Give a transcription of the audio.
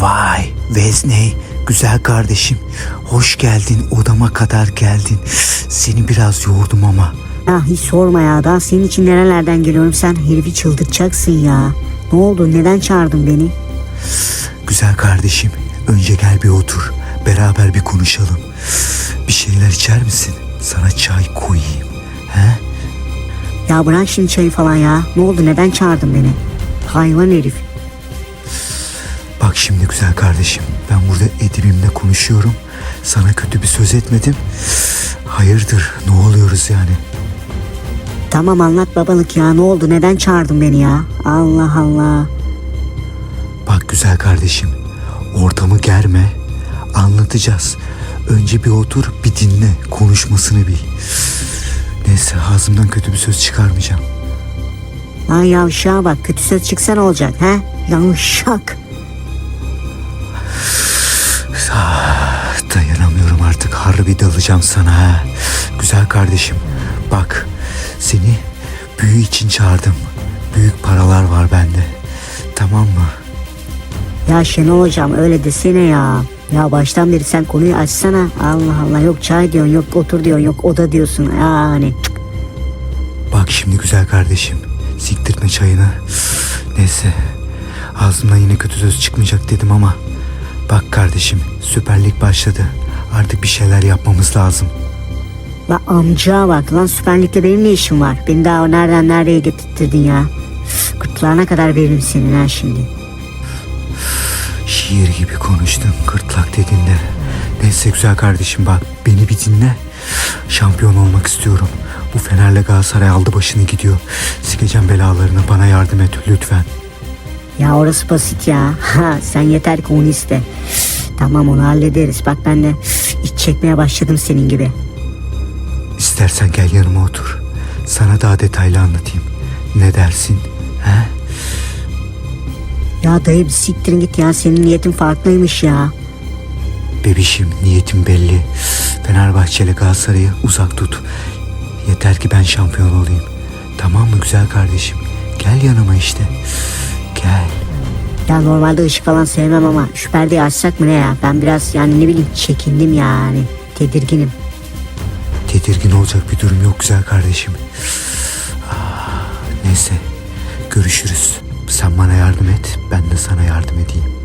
Vay Vezney güzel kardeşim. Hoş geldin odama kadar geldin. Seni biraz yordum ama. Ya hiç sorma ya. Daha senin için nerelerden geliyorum. Sen herifi çıldırtacaksın ya. Ne oldu? Neden çağırdın beni? Güzel kardeşim önce gel bir otur. Beraber bir konuşalım. Bir şeyler içer misin? Sana çay koyayım. He? Ya bırak şimdi çayı falan ya. Ne oldu? Neden çağırdın beni? Hayvan herif. Bak şimdi güzel kardeşim ben burada edibimle konuşuyorum. Sana kötü bir söz etmedim. Hayırdır ne oluyoruz yani? Tamam anlat babalık ya. Ne oldu? Neden çağırdın beni ya? Allah Allah. Bak güzel kardeşim ortamı germe anlatacağız. Önce bir otur bir dinle konuşmasını bil. Neyse ağzımdan kötü bir söz çıkarmayacağım. Lan yavşağa bak. Kötü söz çıksa ne olacak? He? Yavşak. Harbi dalacağım sana ha. Güzel kardeşim bak seni büyü için çağırdım. Büyük paralar var bende. Tamam mı? Ya Şenol hocam öyle desene ya. Ya baştan beri sen konuyu açsana. Allah Allah yok çay diyorsun yok otur diyorsun yok oda diyorsun. Yani Bak şimdi güzel kardeşim. Siktirtme çayını. Neyse. Ağzımdan yine kötü söz çıkmayacak dedim ama. Bak kardeşim Süper Lig başladı. Artık bir şeyler yapmamız lazım. La amca bak lan Süper Lig'de benim ne işim var? Beni daha nereden nereye getirttirdin ya? Gırtlağına kadar veririm senin ha şimdi. Şiir gibi konuştun gırtlak dediğinde. Neyse güzel kardeşim bak beni bir dinle. Şampiyon olmak istiyorum. Bu Fener'le Galatasaray aldı başını gidiyor. Sikeceğim belalarını bana yardım et lütfen. Ya orası basit ya. Ha, sen yeter ki onu iste. Tamam onu hallederiz. Bak ben de iç çekmeye başladım senin gibi. İstersen gel yanıma otur. Sana daha detaylı anlatayım. Ne dersin? He? Ya dayı bir siktirin git ya. Senin niyetin farklıymış ya. Bebişim niyetim belli. Fenerbahçe ile Galatasaray'ı uzak tut. Yeter ki ben şampiyon olayım. Tamam mı güzel kardeşim? Gel yanıma işte. Gel. Ya normalde ışık falan sevmem ama şu perdeyi açsak mı ne ya? Ben biraz yani ne bileyim çekindim yani. Tedirginim. Tedirgin olacak bir durum yok güzel kardeşim. Ah, neyse. Görüşürüz. Sen bana yardım et. Ben de sana yardım edeyim.